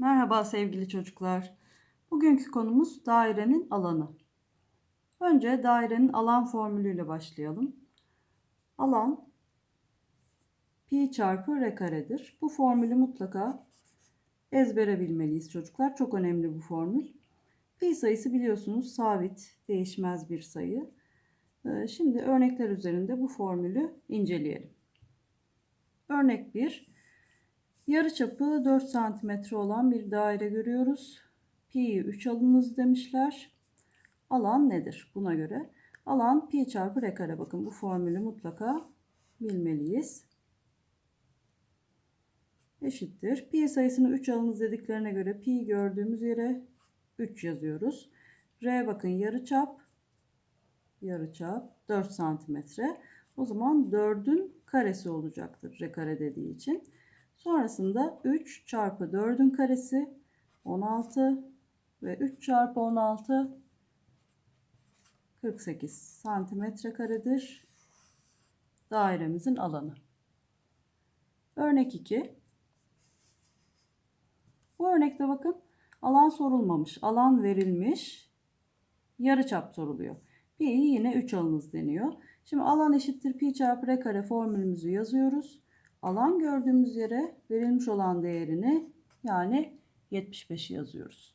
Merhaba sevgili çocuklar. Bugünkü konumuz dairenin alanı. Önce dairenin alan formülüyle başlayalım. Alan pi çarpı r karedir. Bu formülü mutlaka ezbere bilmeliyiz çocuklar. Çok önemli bu formül. Pi sayısı biliyorsunuz sabit, değişmez bir sayı. Ee, Şimdi örnekler üzerinde bu formülü inceleyelim. Örnek 1. Yarıçapı 4 cm olan bir daire görüyoruz. Pi'yi 3 alınız demişler. Alan nedir? Buna göre alan pi çarpı r kare. Bakın bu formülü mutlaka bilmeliyiz. Eşittir. Pi sayısını 3 alınız dediklerine göre pi gördüğümüz yere 3 yazıyoruz. R bakın yarıçap yarıçap 4 santimetre. O zaman 4'ün karesi olacaktır r kare dediği için. Sonrasında 3 çarpı 4'ün karesi 16 ve 3 çarpı 16 48 santimetre karedir. Dairemizin alanı. Örnek 2. Bu örnekte bakın alan sorulmamış. Alan verilmiş. Yarıçap soruluyor. Pi'yi yine 3 alınız deniyor. Şimdi alan eşittir pi çarpı r kare formülümüzü yazıyoruz. Alan gördüğümüz yere verilmiş olan değerini yani 75'i yazıyoruz.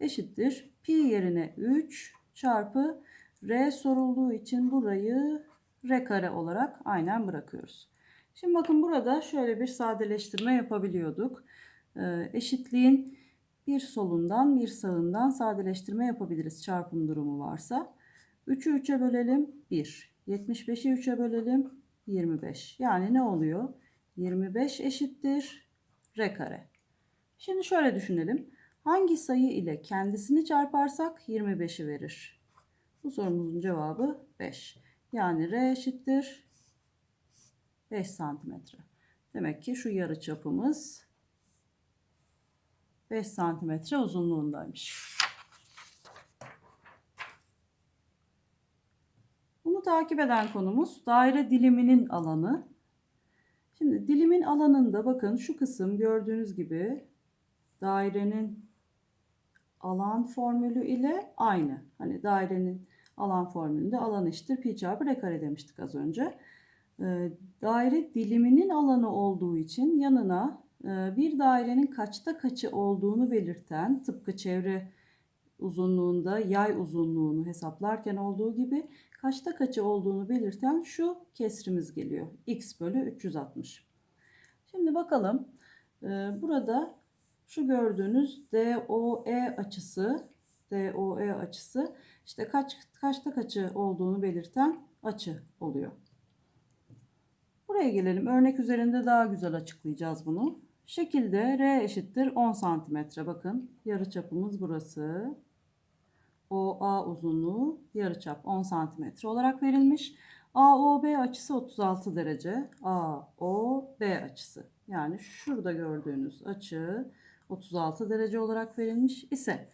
Eşittir pi yerine 3 çarpı r sorulduğu için burayı r kare olarak aynen bırakıyoruz. Şimdi bakın burada şöyle bir sadeleştirme yapabiliyorduk. Ee, eşitliğin bir solundan bir sağından sadeleştirme yapabiliriz çarpım durumu varsa. 3'ü 3'e bölelim 1. 75'i 3'e bölelim 25. Yani ne oluyor? 25 eşittir r kare. Şimdi şöyle düşünelim. Hangi sayı ile kendisini çarparsak 25'i verir? Bu sorumuzun cevabı 5. Yani r eşittir 5 santimetre. Demek ki şu yarı çapımız 5 santimetre uzunluğundaymış. Bunu takip eden konumuz daire diliminin alanı. Şimdi dilimin alanında bakın şu kısım gördüğünüz gibi dairenin alan formülü ile aynı. Hani dairenin alan formülünde alan eşittir pi çarpı r kare demiştik az önce. Ee, daire diliminin alanı olduğu için yanına e, bir dairenin kaçta kaçı olduğunu belirten tıpkı çevre uzunluğunda yay uzunluğunu hesaplarken olduğu gibi kaçta kaçı olduğunu belirten şu kesrimiz geliyor. x bölü 360. Şimdi bakalım. Ee, burada şu gördüğünüz DOE açısı DOE açısı işte kaç kaçta kaçı olduğunu belirten açı oluyor. Buraya gelelim. Örnek üzerinde daha güzel açıklayacağız bunu. Şekilde R eşittir 10 santimetre. Bakın yarı çapımız burası. OA uzunluğu yarıçap 10 santimetre olarak verilmiş. AOB açısı 36 derece. AOB açısı yani şurada gördüğünüz açı 36 derece olarak verilmiş ise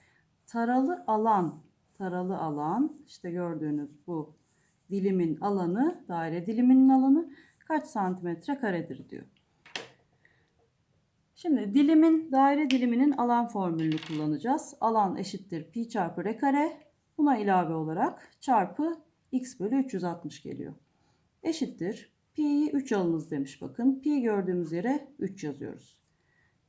taralı alan taralı alan işte gördüğünüz bu dilimin alanı daire diliminin alanı kaç santimetre karedir diyor. Şimdi dilimin daire diliminin alan formülünü kullanacağız. Alan eşittir pi çarpı r kare. Buna ilave olarak çarpı x bölü 360 geliyor. Eşittir. Pi'yi 3 alınız demiş bakın. Pi gördüğümüz yere 3 yazıyoruz.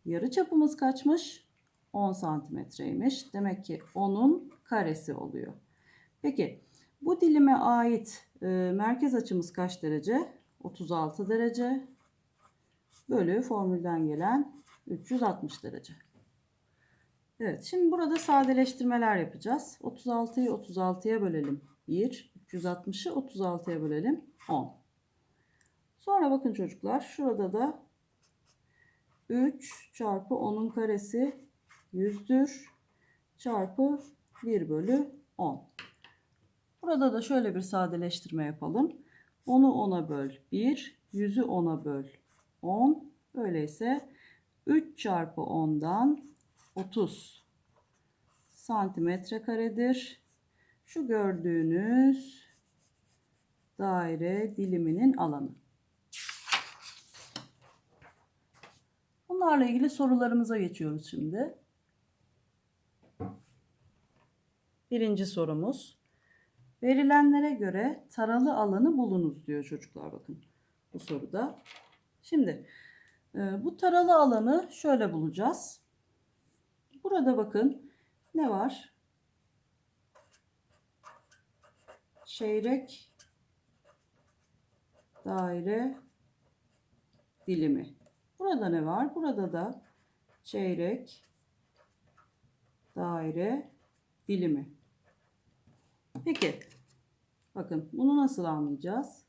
Yarı çapımız kaçmış? 10 santimetreymiş. Demek ki 10'un karesi oluyor. Peki bu dilime ait e, merkez açımız kaç derece? 36 derece bölü formülden gelen 360 derece. Evet şimdi burada sadeleştirmeler yapacağız. 36'yı 36'ya bölelim 1. 360'ı 36'ya bölelim 10. Sonra bakın çocuklar şurada da 3 çarpı 10'un karesi 100'dür. Çarpı 1 bölü 10. Burada da şöyle bir sadeleştirme yapalım. 10'u 10'a böl 1. 100'ü 10'a böl 10. Öyleyse 3 çarpı 10'dan 30 santimetre karedir. Şu gördüğünüz daire diliminin alanı. Bunlar Bunlarla ilgili sorularımıza geçiyoruz şimdi. Birinci sorumuz. Verilenlere göre taralı alanı bulunuz diyor çocuklar bakın bu soruda. Şimdi bu taralı alanı şöyle bulacağız. Burada bakın ne var? Çeyrek daire dilimi. Burada ne var? Burada da çeyrek daire dilimi. Peki. Bakın bunu nasıl anlayacağız?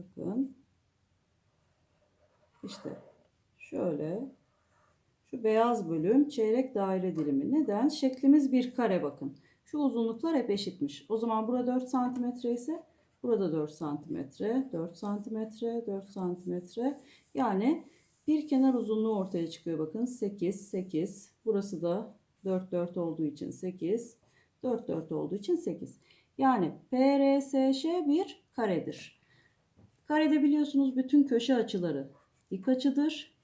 Bakın. İşte şöyle şu beyaz bölüm çeyrek daire dilimi. Neden? Şeklimiz bir kare bakın. Şu uzunluklar hep eşitmiş. O zaman burada 4 santimetre ise burada 4 santimetre, 4 santimetre, 4 santimetre. Yani bir kenar uzunluğu ortaya çıkıyor bakın. 8, 8. Burası da 4, 4 olduğu için 8. 4, 4 olduğu için 8. Yani PRSŞ bir karedir. Karede biliyorsunuz bütün köşe açıları dik açıdır.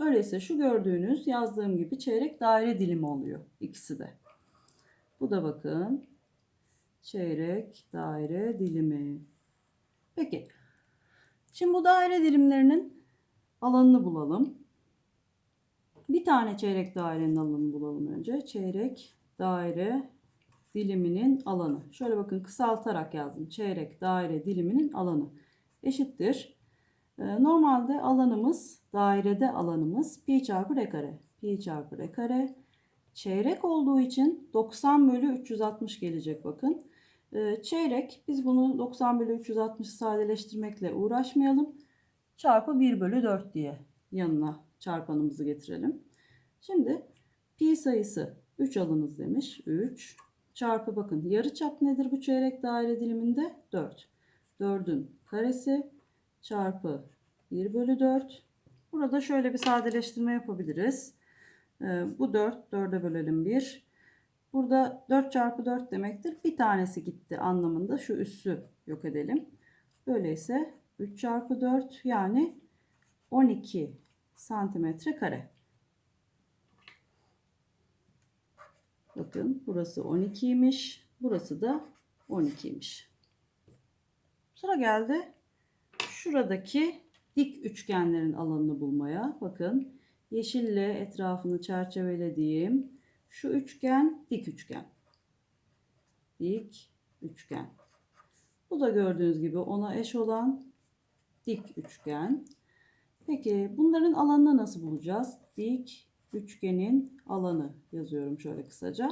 Öyleyse şu gördüğünüz yazdığım gibi çeyrek daire dilimi oluyor ikisi de. Bu da bakın çeyrek daire dilimi. Peki. Şimdi bu daire dilimlerinin alanını bulalım. Bir tane çeyrek dairenin alanını bulalım önce. Çeyrek daire diliminin alanı. Şöyle bakın kısaltarak yazdım. Çeyrek daire diliminin alanı eşittir. Ee, normalde alanımız, dairede alanımız pi çarpı r kare. Pi çarpı r kare. Çeyrek olduğu için 90 bölü 360 gelecek bakın. Ee, çeyrek biz bunu 90 bölü 360 sadeleştirmekle uğraşmayalım. Çarpı 1 bölü 4 diye yanına çarpanımızı getirelim. Şimdi pi sayısı 3 alınız demiş. 3 çarpı bakın yarı çap nedir bu çeyrek daire diliminde? 4. 4'ün karesi çarpı 1 bölü 4. Burada şöyle bir sadeleştirme yapabiliriz. Ee, bu 4, 4'e bölelim 1. Burada 4 çarpı 4 demektir. Bir tanesi gitti anlamında şu üssü yok edelim. Öyleyse 3 çarpı 4 yani 12 santimetre kare. Bakın burası 12'ymiş. Burası da 12'ymiş. Sıra geldi şuradaki dik üçgenlerin alanını bulmaya. Bakın yeşille etrafını çerçevelediğim şu üçgen dik üçgen. Dik üçgen. Bu da gördüğünüz gibi ona eş olan dik üçgen. Peki bunların alanını nasıl bulacağız? Dik üçgenin alanı yazıyorum şöyle kısaca.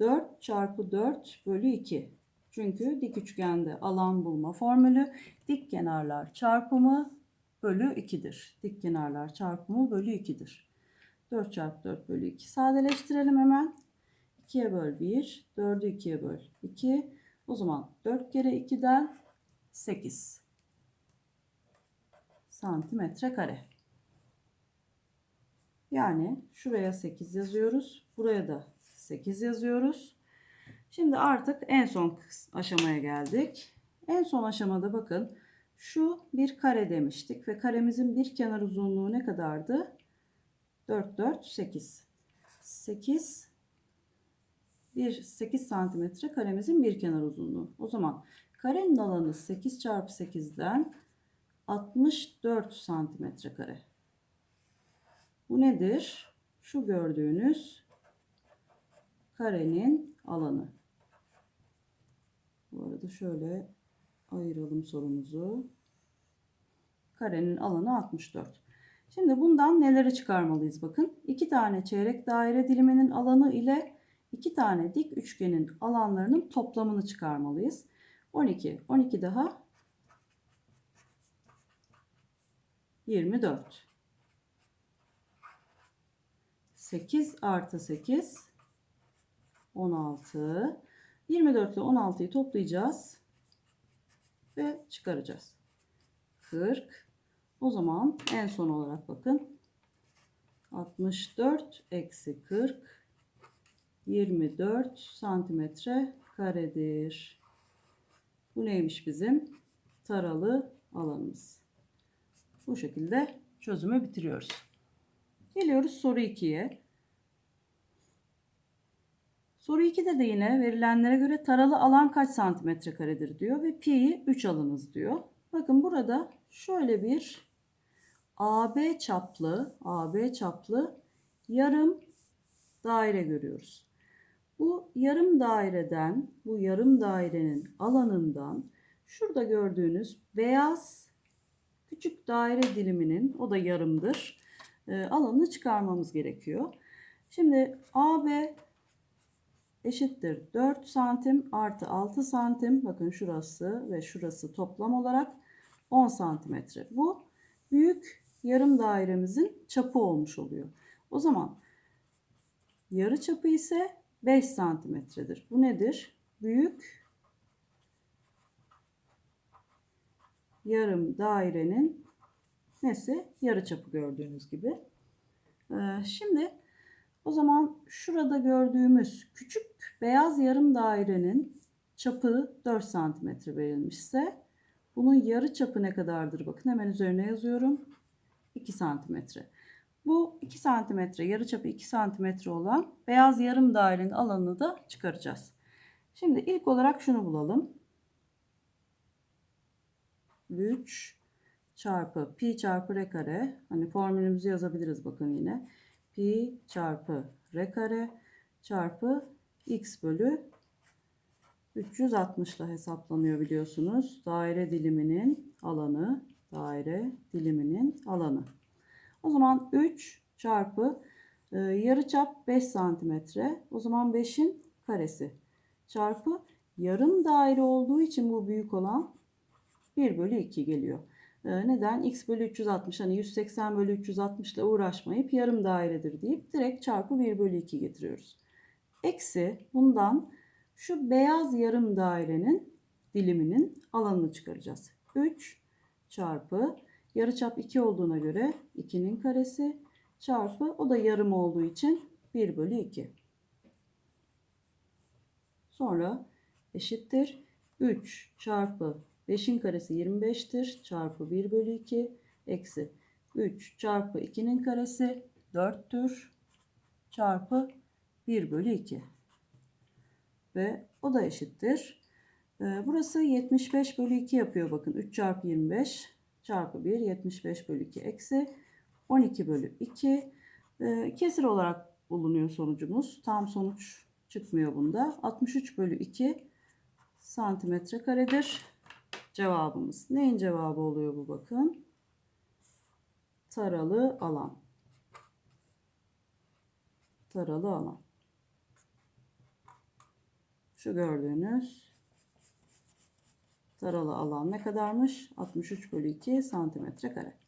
4 çarpı 4 bölü 2. Çünkü dik üçgende alan bulma formülü dik kenarlar çarpımı bölü 2'dir. Dik kenarlar çarpımı bölü 2'dir. 4 çarpı 4 bölü 2 sadeleştirelim hemen. 2'ye böl 1, 4'ü 2'ye böl 2. O zaman 4 kere 2'den 8 santimetre kare. Yani şuraya 8 yazıyoruz. Buraya da 8 yazıyoruz. Şimdi artık en son aşamaya geldik. En son aşamada bakın şu bir kare demiştik ve karemizin bir kenar uzunluğu ne kadardı? 4 4 8. 8 bir 8 santimetre karemizin bir kenar uzunluğu. O zaman karenin alanı 8 çarpı 8'den 64 santimetre kare. Bu nedir? Şu gördüğünüz karenin alanı. Bu arada şöyle ayıralım sorumuzu. Karenin alanı 64. Şimdi bundan neleri çıkarmalıyız bakın. İki tane çeyrek daire diliminin alanı ile iki tane dik üçgenin alanlarının toplamını çıkarmalıyız. 12. 12 daha 24. 8 artı 8 16. 24 ile 16'yı toplayacağız ve çıkaracağız. 40. O zaman en son olarak bakın. 64 eksi 40 24 santimetre karedir. Bu neymiş bizim? taralı alanımız. Bu şekilde çözümü bitiriyoruz. Geliyoruz soru 2'ye. Soru 2'de de yine verilenlere göre taralı alan kaç santimetre karedir diyor ve pi'yi 3 alınız diyor. Bakın burada şöyle bir AB çaplı, AB çaplı yarım daire görüyoruz. Bu yarım daireden, bu yarım dairenin alanından şurada gördüğünüz beyaz küçük daire diliminin, o da yarımdır, e, alanını çıkarmamız gerekiyor. Şimdi AB eşittir 4 santim artı 6 santim. Bakın şurası ve şurası toplam olarak 10 santimetre. Bu büyük yarım dairemizin çapı olmuş oluyor. O zaman yarı çapı ise 5 santimetredir. Bu nedir? Büyük yarım dairenin nesi? Yarı çapı gördüğünüz gibi. Ee, şimdi o zaman şurada gördüğümüz küçük beyaz yarım dairenin çapı 4 santimetre verilmişse bunun yarı çapı ne kadardır? Bakın hemen üzerine yazıyorum. 2 santimetre. Bu 2 santimetre, yarı çapı 2 santimetre olan beyaz yarım dairenin alanını da çıkaracağız. Şimdi ilk olarak şunu bulalım. 3 çarpı pi çarpı r kare. Hani formülümüzü yazabiliriz bakın yine. Pi çarpı r kare çarpı x bölü 360 ile hesaplanıyor biliyorsunuz. Daire diliminin alanı, daire diliminin alanı. O zaman 3 çarpı e, yarıçap 5 santimetre. O zaman 5'in karesi çarpı yarım daire olduğu için bu büyük olan 1 bölü 2 geliyor. E, neden? x bölü 360 hani 180 bölü 360 ile uğraşmayıp yarım dairedir deyip direkt çarpı 1 bölü 2 getiriyoruz. Eksi bundan şu beyaz yarım dairenin diliminin alanını çıkaracağız. 3 çarpı yarıçap 2 olduğuna göre 2'nin karesi çarpı o da yarım olduğu için 1 bölü 2. Sonra eşittir 3 çarpı 5'in karesi 25'tir çarpı 1 bölü 2 eksi 3 çarpı 2'nin karesi 4'tür çarpı 1 bölü 2 ve o da eşittir. Ee, burası 75 bölü 2 yapıyor bakın 3 çarpı 25 çarpı 1 75 bölü 2 eksi 12 bölü 2 Ee, kesir olarak bulunuyor sonucumuz. Tam sonuç çıkmıyor bunda. 63 bölü 2 santimetre karedir cevabımız. Neyin cevabı oluyor bu bakın? Taralı alan. Taralı alan. Şu gördüğünüz taralı alan ne kadarmış? 63 bölü 2 santimetre kare.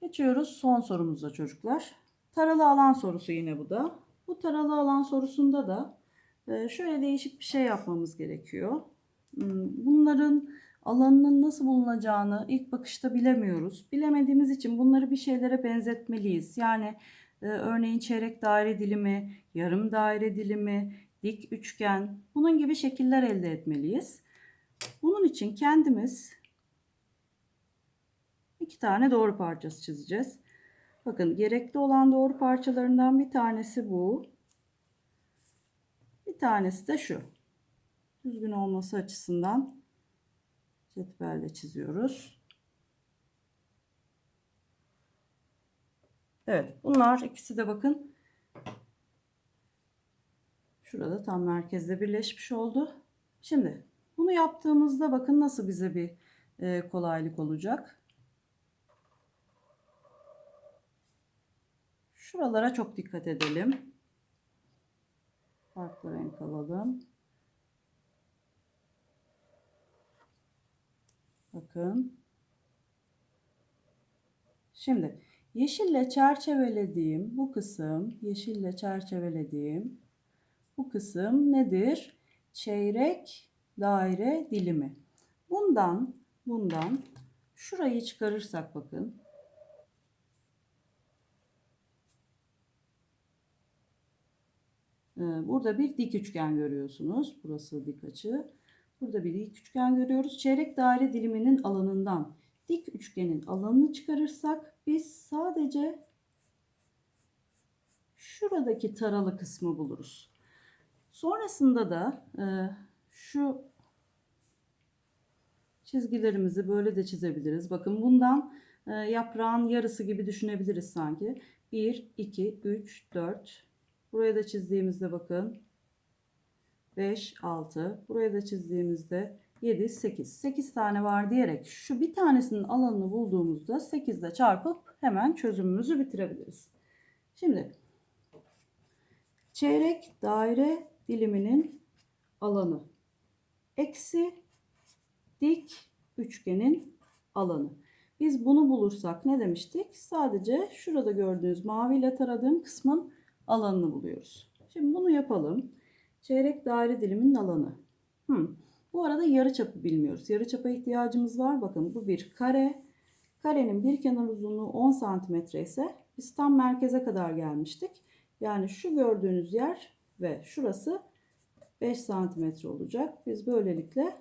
Geçiyoruz son sorumuza çocuklar. Taralı alan sorusu yine bu da. Bu taralı alan sorusunda da şöyle değişik bir şey yapmamız gerekiyor. Hmm, Bunların alanının nasıl bulunacağını ilk bakışta bilemiyoruz. Bilemediğimiz için bunları bir şeylere benzetmeliyiz. Yani e, örneğin çeyrek daire dilimi, yarım daire dilimi, dik üçgen bunun gibi şekiller elde etmeliyiz. Bunun için kendimiz iki tane doğru parçası çizeceğiz. Bakın gerekli olan doğru parçalarından bir tanesi bu. Bir tanesi de şu. Düzgün olması açısından cetvelle çiziyoruz. Evet bunlar ikisi de bakın şurada tam merkezde birleşmiş oldu. Şimdi bunu yaptığımızda bakın nasıl bize bir e, kolaylık olacak. Şuralara çok dikkat edelim. Farklı renk alalım. Bakın. Şimdi yeşille çerçevelediğim bu kısım, yeşille çerçevelediğim bu kısım nedir? Çeyrek daire dilimi. Bundan, bundan şurayı çıkarırsak bakın. Ee, Burada bir dik üçgen görüyorsunuz. Burası dik açı. Burada bir dik üçgen görüyoruz. Çeyrek daire diliminin alanından dik üçgenin alanını çıkarırsak biz sadece şuradaki taralı kısmı buluruz. Sonrasında da e, şu çizgilerimizi böyle de çizebiliriz. Bakın bundan e, yaprağın yarısı gibi düşünebiliriz sanki. 1, 2, 3, 4. Buraya da çizdiğimizde bakın 5, 6. Buraya da çizdiğimizde 7, 8. 8 tane var diyerek şu bir tanesinin alanını bulduğumuzda 8 ile çarpıp hemen çözümümüzü bitirebiliriz. Şimdi çeyrek daire diliminin alanı eksi dik üçgenin alanı. Biz bunu bulursak ne demiştik? Sadece şurada gördüğünüz maviyle taradığım kısmın alanını buluyoruz. Şimdi bunu yapalım. Çeyrek daire diliminin alanı. Hmm. Bu arada yarıçapı bilmiyoruz. Yarıçapa ihtiyacımız var. Bakın bu bir kare. Karenin bir kenar uzunluğu 10 cm ise biz tam merkeze kadar gelmiştik. Yani şu gördüğünüz yer ve şurası 5 cm olacak. Biz böylelikle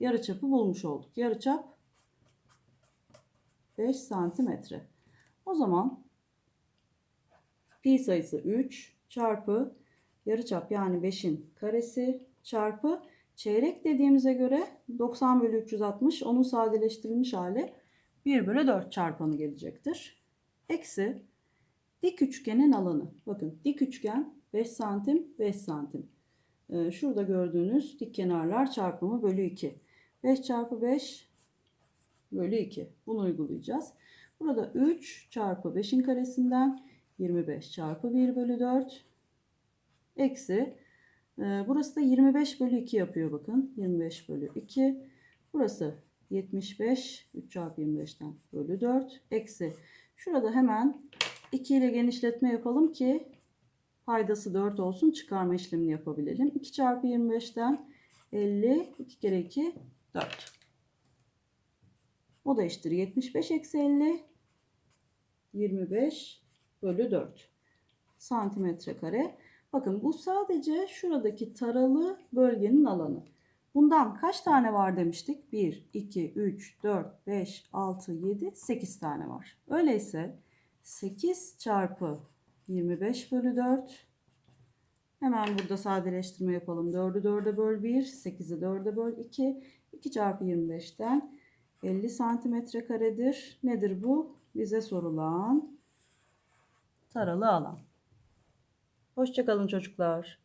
yarıçapı bulmuş olduk. Yarıçap 5 santimetre. O zaman pi sayısı 3 çarpı yarıçap yani 5'in karesi çarpı çeyrek dediğimize göre 90 bölü 360 onun sadeleştirilmiş hali 1 bölü 4 çarpanı gelecektir. Eksi dik üçgenin alanı. Bakın dik üçgen 5 santim 5 santim. Ee, şurada gördüğünüz dik kenarlar çarpımı bölü 2. 5 çarpı 5 bölü 2. Bunu uygulayacağız. Burada 3 çarpı 5'in karesinden 25 çarpı 1 bölü 4 eksi e, burası da 25 bölü 2 yapıyor bakın. 25 bölü 2. Burası 75 3 çarpı 25'ten bölü 4 eksi. Şurada hemen 2 ile genişletme yapalım ki paydası 4 olsun çıkarma işlemini yapabilelim. 2 çarpı 25'ten 50 2 kere 2 4. O da eşittir 75 eksi 50 25 bölü 4 santimetre kare. Bakın bu sadece şuradaki taralı bölgenin alanı. Bundan kaç tane var demiştik? 1, 2, 3, 4, 5, 6, 7, 8 tane var. Öyleyse 8 çarpı 25 bölü 4 Hemen burada sadeleştirme yapalım. 4'ü 4'e böl 1, 8'i 4'e böl 2. 2 çarpı 25'ten 50 santimetre karedir. Nedir bu? Bize sorulan taralı alan. Hoşçakalın çocuklar.